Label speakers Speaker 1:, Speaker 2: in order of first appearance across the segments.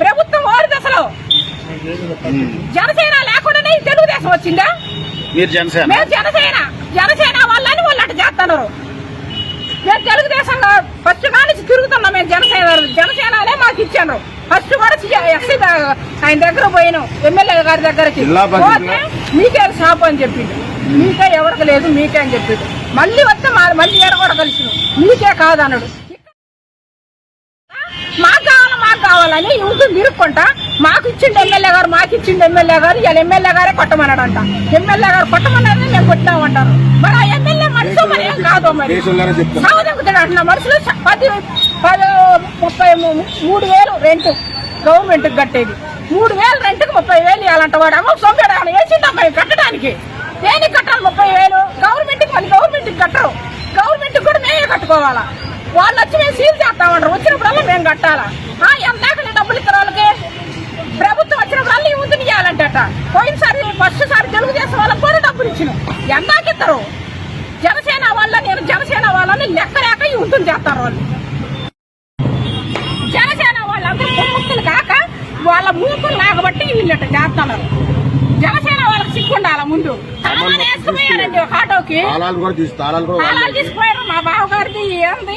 Speaker 1: ప్రభుత్వం ఓడిది అసలు. జనసేన లేకుండానే తెలుగుదేశం వచ్చిందా?
Speaker 2: మీరు జనసేన?
Speaker 1: మేము జనసేన. జనసేన వాళ్ళని వాళ్ళు అటు చేస్తున్నారు. మేము తెలుగుదేశంలో ఫస్ట్ నుంచి తిరుగుతున్నాం మేము జనసేన జనసేననే మాకు ఇచ్చాను. ఫస్ట్ కూడా ఎస్సీ ఆయన దగ్గర పోయినాం ఎమ్మెల్యే గారి దగ్గరకి. పోతే మీకే షాప్ అని చెప్పిండు. మీకే ఎవరికి లేదు మీకే అని చెప్పిండు. మళ్ళీ వస్తే మళ్ళీ ఏడ కూడా కలిసి మీకే కాదన్నాడు. మాకు కావాలని ఇంటిని తిరుక్కుంటా మాకు ఇచ్చిండు ఎమ్మెల్యే గారు మాకు ఇచ్చిండు ఎమ్మెల్యే గారు ఇలా ఎమ్మెల్యే గారే కొట్టమన్నాడంట. ఎమ్మెల్యే గారు కొట్టమన్నారని మేము కొట్టినామంటారు. మరి ఆ ఎమ్మెల్యే మనిషి మరి ఏం కాదు మరి? సాగుదొక్కుతాడు అంటున్నా. మనుషులు చ- పది పది ముప్పై మూడు వేలు రెంట్ గవర్నమెంట్ కట్టేది. మూడు వేలు రెంట్కి ముప్పై వేలు ఇవ్వాలంట వాడు. అమ్మ సొంపేడు ఆయన వేసిండమ్మా కట్టడానికి? దేనికి కట్టాలి ముప్పై వేలు? గవర్నమెంట్కి మళ్ళీ గవర్నమెంట్కి కట్టరు. గవర్నమెంట్కి కూడా మేమే కట్టుకోవాలా? వాళ్ళు వచ్చి మేము సీల్ చేస్తామంటారు. వచ్చినప్పుడల్లా మేము కట్టాలా? ఆ, నీ డబ్బులు ఇస్తారు వాళ్ళకి? ప్రభుత్వం వచ్చినప్పుడల్లా ఈ ముందు ఇవ్వాలంటట పోయినసారి ఫస్ట్ సారి తెలుగుదేశం వాళ్ళకి కూడా డబ్బులు ఇచ్చిన. ఎందాక జనసేన వాళ్ళ నేను జనసేన వాళ్ళని లెక్క లేక ఈ ఉంటుంది చేస్తారు వాళ్ళు. జనసేన వాళ్ళందరూ కాక వాళ్ళ మూకులు లేకబట్టి వీళ్ళట చేస్తున్నారు. సిక్కుండాల ముందు. వేసుకుపోయారండి ఒక ఆటోకి.
Speaker 2: తాళాలు కూడా తీసి తాళాలు కూడా
Speaker 1: తాళాలు తీసుకుపోయారు. మా బావగారిది ఏంది?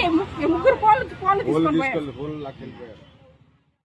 Speaker 1: ముగ్గురు ఫోన్లు ఫోన్లు తీసుకొని పోయారు.